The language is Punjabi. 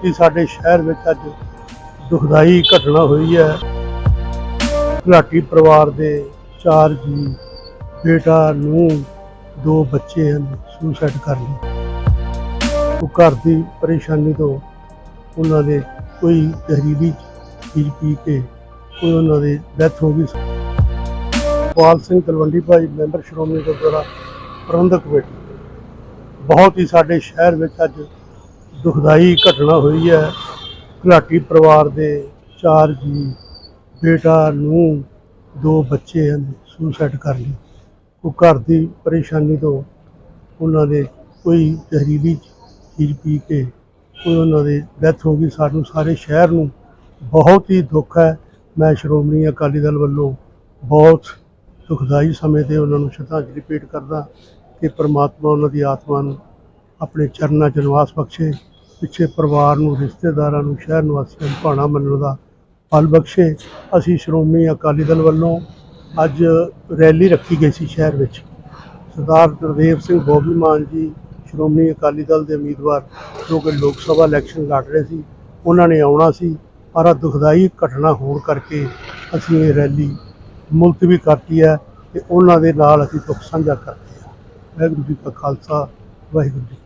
ਕਿ ਸਾਡੇ ਸ਼ਹਿਰ ਵਿੱਚ ਅੱਜ ਦੁਖਦਾਈ ਘਟਨਾ ਹੋਈ ਹੈ। ਘਲਾਟੀ ਪਰਿਵਾਰ ਦੇ ਚਾਰ ਜੀ, ਬੇਟਾ ਨੂੰ ਦੋ ਬੱਚੇ ਹਨ ਸੁਸਾਈਡ ਕਰ ਲਈ ਉਹ ਘਰ ਦੀ ਪਰੇਸ਼ਾਨੀ ਤੋਂ ਉਹਨਾਂ ਦੇ ਕੋਈ ਜ਼ਹਿਰੀਲੀ ਚੀਜ਼ ਪੀ ਕੇ ਕੋਈ ਉਹਨਾਂ ਦੀ ਡੈਥ ਹੋ ਗਈ। ਪਾਲ ਸਿੰਘ ਤਲਵੰਡੀ ਭਾਈ, ਮੈਂਬਰ ਸ਼੍ਰੋਮਣੀ ਗੁਰਦੁਆਰਾ ਪ੍ਰਬੰਧਕ ਕਮੇਟੀ। ਬਹੁਤ ਹੀ ਸਾਡੇ ਸ਼ਹਿਰ ਵਿੱਚ ਅੱਜ ਦੁਖਦਾਈ ਘਟਨਾ ਹੋਈ ਹੈ। ਘਲਾਟੀ ਪਰਿਵਾਰ ਦੇ ਚਾਰ ਜੀ, ਬੇਟਾ ਨੂੰ ਦੋ ਬੱਚੇ ਹਨ ਸੁਸਾਈਡ ਕਰ ਲਈ ਉਹ ਘਰ ਦੀ ਪਰੇਸ਼ਾਨੀ ਤੋਂ ਉਹਨਾਂ ਦੇ ਕੋਈ ਜ਼ਹਿਰੀਲੀ ਚੀਜ਼ ਪੀ ਕੇ ਕੋਈ ਉਹਨਾਂ ਦੀ ਡੈਥ ਹੋ ਗਈ। ਸਾਨੂੰ ਸਾਰੇ ਸ਼ਹਿਰ ਨੂੰ ਬਹੁਤ ਹੀ ਦੁੱਖ ਹੈ। ਮੈਂ ਸ਼੍ਰੋਮਣੀ ਅਕਾਲੀ ਦਲ ਵੱਲੋਂ ਬਹੁਤ ਦੁਖਦਾਈ ਸਮੇਂ ਤੇ ਉਹਨਾਂ ਨੂੰ ਸ਼ਰਧਾਂਜਲੀ ਭੇਟ ਕਰਦਾ ਕਿ ਪ੍ਰਮਾਤਮਾ ਉਹਨਾਂ ਦੀ ਆਤਮਾ ਨੂੰ ਆਪਣੇ ਚਰਨਾਂ 'ਚ ਨਿਵਾਸ ਬਖਸ਼ੇ। ਪਿੱਛੇ ਪਰਿਵਾਰ ਨੂੰ, ਰਿਸ਼ਤੇਦਾਰਾਂ ਨੂੰ, ਸ਼ਹਿਰ ਨਿਵਾਸੀਆਂ ਨੂੰ ਭਾਣਾ ਮੰਨਣ ਦਾ ਫਲ ਬਖਸ਼ੇ। ਅਸੀਂ ਸ਼੍ਰੋਮਣੀ ਅਕਾਲੀ ਦਲ ਵੱਲੋਂ ਅੱਜ ਰੈਲੀ ਰੱਖੀ ਗਈ ਸੀ ਸ਼ਹਿਰ ਵਿੱਚ। ਸਰਦਾਰ ਗੁਰਦੇਵ ਸਿੰਘ ਬੋਬੀ ਮਾਨ ਜੀ, ਸ਼੍ਰੋਮਣੀ ਅਕਾਲੀ ਦਲ ਦੇ ਉਮੀਦਵਾਰ, ਜੋ ਕਿ ਲੋਕ ਸਭਾ ਇਲੈਕਸ਼ਨ ਲੜ ਰਹੇ ਸੀ, ਉਹਨਾਂ ਨੇ ਆਉਣਾ ਸੀ, ਪਰ ਆਹ ਦੁਖਦਾਈ ਘਟਨਾ ਹੋਣ ਕਰਕੇ ਅਸੀਂ ਇਹ ਰੈਲੀ ਮੁਲਤਵੀ ਕਰਤੀ ਹੈ ਤੇ ਉਹਨਾਂ ਦੇ ਨਾਲ ਅਸੀਂ ਦੁੱਖ ਸਾਂਝਾ ਕਰਦੇ ਹਾਂ। ਵਾਹਿਗੁਰੂ ਜੀ ਕਾ ਖਾਲਸਾ, ਵਾਹਿਗੁਰੂ ਜੀ